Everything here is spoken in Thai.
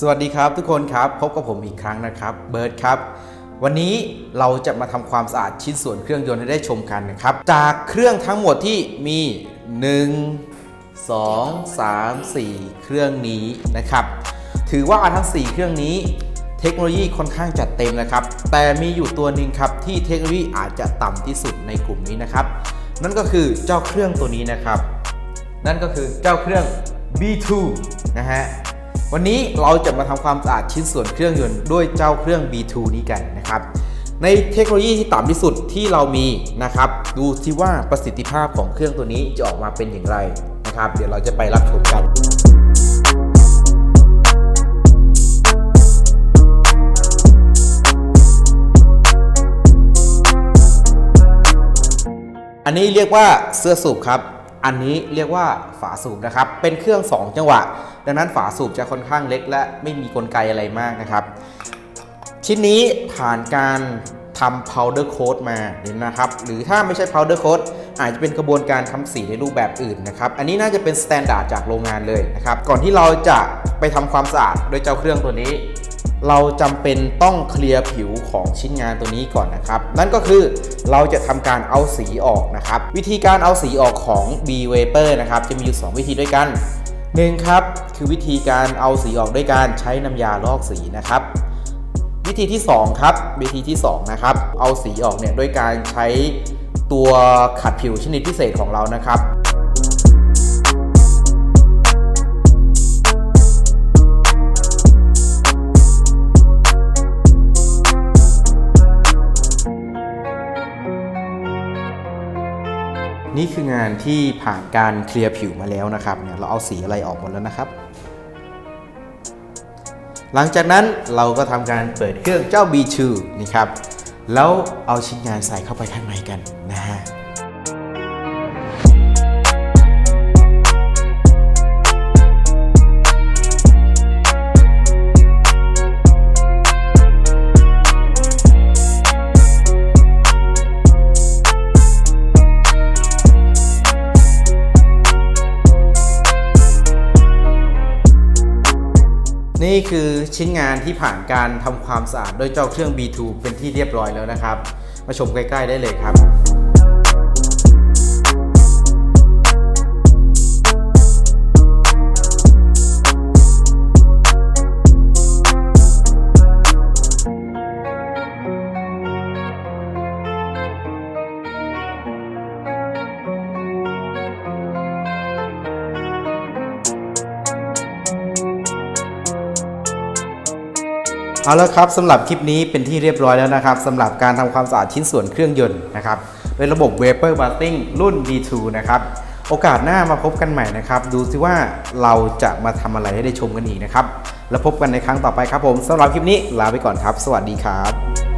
สวัสดีครับทุกคนครับพบกับผมอีกครั้งนะครับเบิร์ดครับ วันนี้เราจะมาทำความสะอาดชิ้นส่วนเครื่องยนต์ให้ได้ชมกันนะครับ จากเครื่องทั้งหมดที่มี 1 2 3 4 เครื่องนี้นะครับ ถือว่าทั้ง 4 เครื่องนี้เทคโนโลยีค่อนข้างจัดเต็มนะครับ แต่มีอยู่ตัวหนึ่งครับที่เทคโนโลยีอาจจะต่ำที่สุดในกลุ่มนี้นะครับ นั่นก็คือเจ้าเครื่องตัวนี้นะครับ นั่นก็คือเจ้าเครื่อง B2 นะฮะ วันนี้เราจะมาทำความสะอาดชิ้นส่วนเครื่องยนต์ด้วยเจ้าเครื่อง B2 นี้กันนะครับ ในเทคโนโลยีที่ต่ำที่สุดที่เรามีนะครับ ดูซิว่าประสิทธิภาพของเครื่องตัวนี้จะออกมาเป็นอย่างไรนะครับ เดี๋ยวเราจะไปรับชมกันอันนี้เรียกว่าเสื้อสูบครับ อันนี้เรียกว่าฝาสูบนะครับ เป็นเครื่อง 2 จังหวะ ดังนั้นฝาสูบจะค่อนข้างเล็ก และไม่มีกลไกอะไรมากนะครับ ชิ้นนี้ผ่านการทำ powder coat มาเดี๋ยวนะครับ หรือถ้าไม่ใช่ powder coat อาจจะเป็นกระบวนการทำสีในรูปแบบอื่นนะครับ อันนี้น่าจะเป็น standard จากโรงงานเลยนะครับ ก่อนที่เราจะไปทำความสะอาดโดยเจ้าเครื่องตัวนี้ เราจำเป็นต้องเคลียร์ผิวของชิ้นงานตัวนี้ก่อนนะครับ นั่นก็คือเราจะทำการเอาสีออกนะครับ วิธีการเอาสีออกของ B Vapor นะครับ จะมีอยู่ 2 วิธีด้วยกันหนึ่งครับ คือวิธีการเอาสีออกด้วยการใช้น้ำยาลอกสีนะครับ วิธีที่ 2 ครับ วิธีที่ 2 นะครับ เอาสีออกเนี่ยด้วยการใช้ตัวขัดผิวชนิดพิเศษของเรานะครับ นี่คืองานที่ผ่านการเคลียร์ผิวมาแล้วนะครับเนี่ยเราเอาสีอะไรออกหมดแล้วนะครับ หลังจากนั้นเราก็ทำการเปิดเครื่องเจ้า B2 นี่ครับแล้วเอาชิ้นงานใส่เข้าไปข้างในกันนะฮะ นี่คือชิ้นงานที่ผ่านการทำความสะอาดโดยเจ้าเครื่อง B2 เป็นที่เรียบร้อยแล้วนะครับ มาชมใกล้ ๆ ได้เลยครับ เอาละครับสำหรับคลิปนี้เป็นที่เรียบร้อยแล้วนะครับสำหรับการทำความสะอาดชิ้นส่วนเครื่องยนต์นะครับเป็นระบบ Vapor Bathing รุ่น D2 นะครับโอกาสหน้ามาพบกันใหม่นะครับ ดูซิว่าเราจะมาทำอะไรให้ได้ชมกันอีกนะครับ แล้วพบกันในครั้งต่อไปครับผมสำหรับคลิปนี้ลาไปก่อนครับ สวัสดีครับ